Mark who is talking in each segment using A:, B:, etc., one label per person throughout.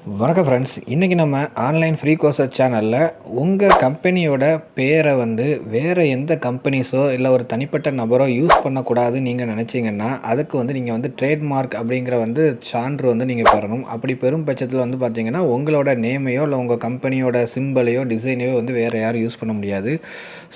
A: வணக்கம் ஃப்ரெண்ட்ஸ் இன்றைக்கி நம்ம ஆன்லைன் ஃப்ரீ கோர்சஸ் சேனலில் உங்கள் கம்பெனியோட பேரை வந்து வேறு எந்த கம்பெனிஸோ இல்லை ஒரு தனிப்பட்ட நபரோ யூஸ் பண்ணக்கூடாதுன்னு நீங்கள் நினச்சிங்கன்னா அதுக்கு வந்து நீங்கள் வந்து ட்ரேட்மார்க் அப்படிங்கிற வந்து சான்று வந்து நீங்கள் பெறணும். அப்படி பெரும் பட்சத்தில் வந்து பார்த்தீங்கன்னா உங்களோட நேமையோ இல்லை உங்கள் கம்பெனியோட சிம்பிளையோ டிசைனையோ வந்து வேறு யாரும் யூஸ் பண்ண முடியாது.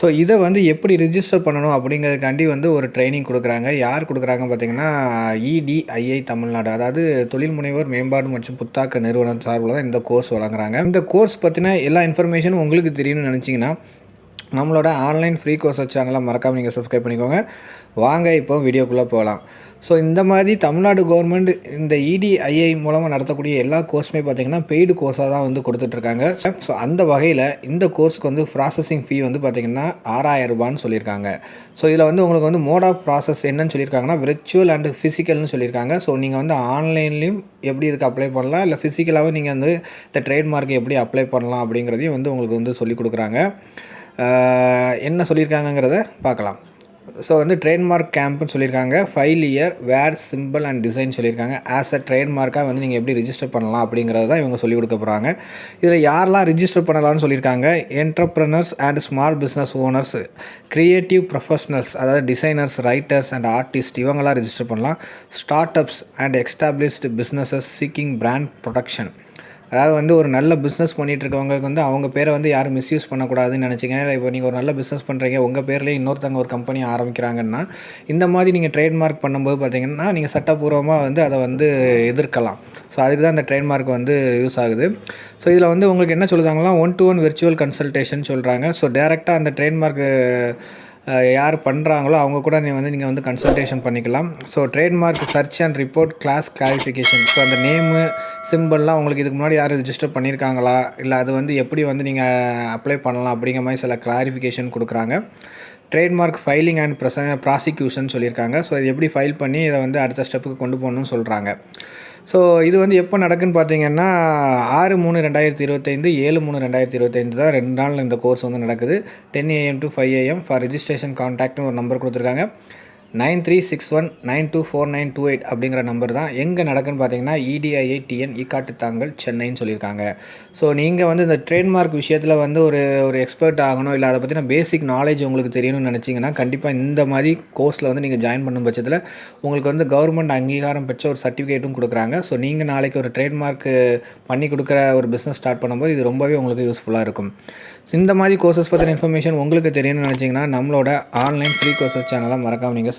A: ஸோ இதை வந்து எப்படி ரிஜிஸ்டர் பண்ணணும் அப்படிங்கிறதுக்காண்டி வந்து ஒரு ட்ரைனிங் கொடுக்குறாங்க. யார் கொடுக்குறாங்க பார்த்தீங்கன்னா இடிஐஐ தமிழ்நாடு. அதாவது தொழில் முனைவோர் மேம்பாடு மற்றும் புத்தாக்க நிறுவனம் சார்பில் தான் இந்த கோர்ஸ் வழங்குறாங்க. இந்த கோர்ஸ் பற்றின எல்லா இன்ஃபர்மேஷனும் உங்களுக்கு தெரியணும்னு நினச்சிங்கன்னா நம்மளோட ஆன்லைன் ஃப்ரீ கோர்ஸ் சேனலை மறக்காமல் நீங்கள் சப்ஸ்கிரைப் பண்ணிக்கோங்க. வாங்க இப்போ வீடியோக்குள்ளே போகலாம் ஸோ இந்த மாதிரி தமிழ்நாடு கவர்மெண்ட் இந்த இடிஐஐ மூலமாக நடத்தக்கூடிய எல்லா கோர்ஸுமே பார்த்திங்கன்னா பெய்டு கோர்ஸாக தான் வந்து கொடுத்துட்ருக்காங்க. ஸோ அந்த வகையில் இந்த கோர்ஸுக்கு வந்து ப்ராசஸிங் ஃபீ வந்து பார்த்திங்கன்னா ஆறாயிரரூபான்னு சொல்லியிருக்காங்க. ஸோ இதில் வந்து உங்களுக்கு வந்து மோட் ஆஃப் ப்ராசஸ் என்னன்னு சொல்லியிருக்காங்கன்னா விர்ச்சுவல் அண்டு ஃபிசிக்கல்னு சொல்லியிருக்காங்க. ஸோ நீங்கள் வந்து ஆன்லைன்லேயும் எப்படி இதுக்கு அப்ளை பண்ணலாம் இல்லை ஃபிசிக்கலாகவும் நீங்கள் வந்து இந்த ட்ரேட்மார்க்கை எப்படி அப்ளை பண்ணலாம் அப்படிங்கிறதையும் வந்து உங்களுக்கு வந்து சொல்லிக் கொடுக்குறாங்க. என்ன சொல்லியிருக்காங்கங்கிறத பார்க்கலாம். ஸோ வந்து ட்ரேட்மார்க் கேம்ப்னு சொல்லியிருக்காங்க. Five year where simple and design சொல்லியிருக்காங்க. ஆஸ் அ ட்ரேட்மார்க்காக வந்து நீங்கள் எப்படி ரிஜிஸ்டர் பண்ணலாம் அப்படிங்கிறது தான் இவங்க சொல்லிக் கொடுக்க போகிறாங்க இதில் யாரெல்லாம் ரிஜிஸ்டர் பண்ணலாம்னு சொல்லியிருக்காங்க? Entrepreneurs and small business owners creative professionals அதாவது டிசைனர்ஸ் ரைட்டர்ஸ் அண்ட் ஆர்டிஸ்ட் இவங்கெல்லாம் ரிஜிஸ்டர் பண்ணலாம். Start ups and established businesses seeking brand production அதாவது வந்து ஒரு நல்ல பிஸ்னஸ் பண்ணிகிட்டு இருக்கவங்களுக்கு வந்து அவங்க பேரை வந்து யாரும் மிஸ்யூஸ் பண்ணக்கூடாதுன்னு நினச்சிங்கன்னா இப்போ நீங்கள் ஒரு நல்ல பிஸ்னஸ் பண்ணுறீங்க உங்கள் பேர்லேயே இன்னொருத்தவங்க ஒரு கம்பெனி ஆரம்பிக்கிறாங்கன்னா இந்த மாதிரி நீங்கள் ட்ரேட்மார்க் பண்ணும்போது பார்த்தீங்கன்னா நீங்கள் சட்டப்பூர்வமாக வந்து அதை வந்து எதிர்க்கலாம். ஸோ அதுக்கு தான் இந்த ட்ரேட்மார்க் வந்து யூஸ் ஆகுது. ஸோ இதில் வந்து உங்களுக்கு என்ன சொல்லுறாங்களா one to one virtual consultation சொல்கிறாங்க ஸோ டேரெக்டாக அந்த ட்ரேட்மார்க் யார் பண்ணுறாங்களோ அவங்க கூட நீங்கள் வந்து நீங்கள் வந்து கன்சல்டேஷன் பண்ணிக்கலாம். So trademark search and report class clarification so அந்த நேமு சிம்பிள்லாம் உங்களுக்கு இதுக்கு முன்னாடி யாரும் ரிஜிஸ்டர் பண்ணியிருக்காங்களா இல்லை அது வந்து எப்படி வந்து நீங்கள் அப்ளை பண்ணலாம் அப்படிங்கிற மாதிரி சில கிளாரிஃபிகேஷன் கொடுக்குறாங்க. ட்ரேட்மார்க் ஃபைலிங் அண்ட் ப்ரொச ப்ராசிக்யூஷன் சொல்லியிருக்காங்க. ஸோ இது எப்படி ஃபைல் பண்ணி இதை வந்து அடுத்த ஸ்டெப்புக்கு கொண்டு போகணும்னு சொல்கிறாங்க ஸோ இது வந்து எப்போ நடக்குன்னு பார்த்தீங்கன்னா ஆறு மூணு ரெண்டாயிரத்தி இருபத்தைந்து ஏழு மூணு ரெண்டாயிரத்தி இருபத்தைந்து தான் ரெண்டு நாள் இந்த கோர்ஸ் வந்து நடக்குது. Ten AM to five AM for registration கான்டாக்ட்னு ஒரு நம்பர் கொடுத்துருக்காங்க. Nine three six one nine two four nine two eight அப்படிங்கிற நம்பர் தான் எங்கே நடக்குன்னு பார்த்தீங்கன்னா இடிஐஐ டிஎன் ஈக்காட்டு தாங்கல் சென்னைன்னு சொல்லியிருக்காங்க. ஸோ நீங்கள் வந்து இந்த ட்ரேட்மார்க் விஷயத்தில் வந்து ஒரு ஒரு எக்ஸ்பர்ட் ஆகணும் இல்லை அதை பற்றின பேசிக் நாலேஜ் உங்களுக்கு தெரியணும்னு நினச்சிங்கன்னா கண்டிப்பாக இந்த மாதிரி கோர்ஸில் வந்து நீங்கள் ஜாயின் பண்ணும் பட்சத்தில் உங்களுக்கு வந்து கவர்மெண்ட் அங்கீகாரம் பெற்ற ஒரு சர்டிஃபிகேட்டும் கொடுக்குறாங்க. ஸோ நீங்கள் நாளைக்கு ஒரு ட்ரேட்மார்க் பண்ணி கொடுக்குற ஒரு பிஸ்னஸ் ஸ்டார்ட் பண்ணும்போது இது ரொம்பவே உங்களுக்கு யூஸ்ஃபுல்லாக இருக்கும். ஸோ இந்த மாதிரி கோர்சஸ் பற்றின இன்ஃபர்மேஷன் உங்களுக்கு தெரியணும்னு நினச்சிங்கன்னா நம்மளோட ஆன்லைன் ஃப்ரீ கோர்சஸ் சேனலை மறக்காமல் நீங்கள்